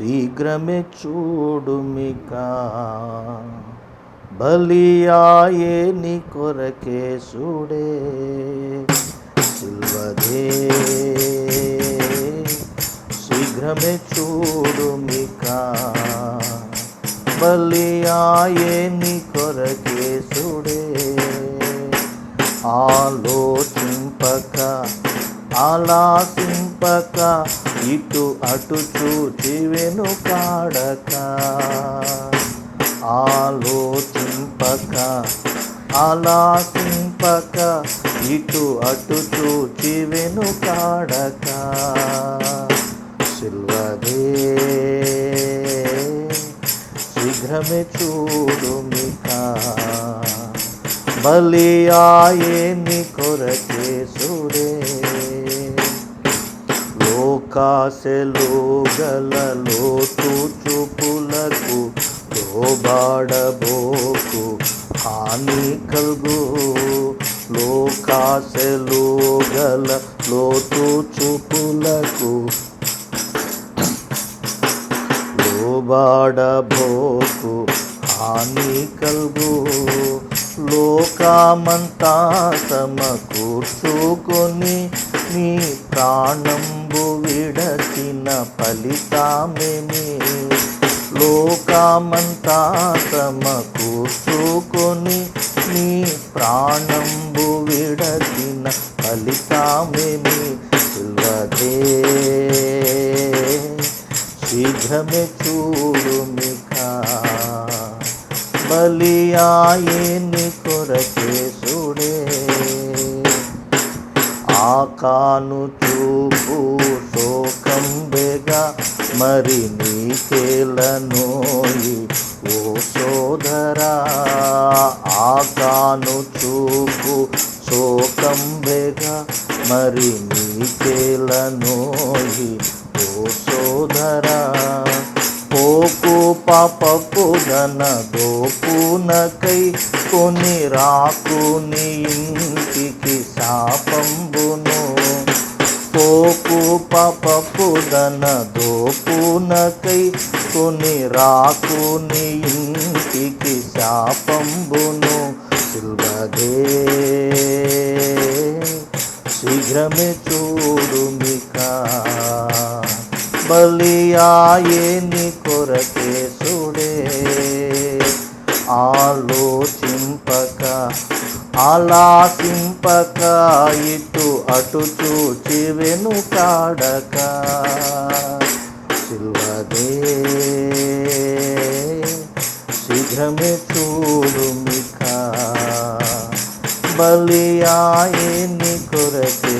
శీఘ్రమే చూడుమిక. బలియాయే నీ కొరకే సుడే. సిల్వదే శీఘ్రమే చూడుమిక. బలియాయే నీ కొరకే సుడే. ఆలోచింపక ఆలాసింపక ఇటు అటు చూచివెను కాడక. ఆలోచింపక ఆలాసింపక ఇటు అటు చూచివెను కాడక. సిల్వదే శీఘ్రమే చూడుమికా బలియాయే నీ కొరకే సుడే కాసెలో గల లోతు చూపులకు లోబాడబోకు. హాని కలుగు లోకాశలు గల లోతు చూపులకు లోబాడబోకు. హాని కలుగు లోకమంతా సమకూర్చుకొని నీ ప్రాణంబు విడచిన ఫలితామేమి? లోకమంతా సమకూర్చుకొని నీ ప్రాణంబు విడచిన ఫలితామేమి? సిల్వదే శీఘ్రమే బలియాయని నీ ఆకాను చూపు శోకం బెగా మరి నీకేలనోయి. ఓ సోదరా ఆకాను చూపు శోకం బెగా మరి నీకేలనోయి. ఓ సోదరా పోకు పాపపు ధన దోపునకై కొని రాకుని ఇంటికి శాపంబును. పోపు పాపపు ధన దోపునకై కొని రాకుని ఇంటికి శాపంబును. సిల్వదే శీఘ్రమే చూ బలియాయే నీ కొరకే సుడే. ఆలోచింపక ఆలాసింపక ఇటు అటు చూచి వెనుకాడక. సిల్వదే శీఘ్రమే చూడుమిక బలియాయే నీ కొరకే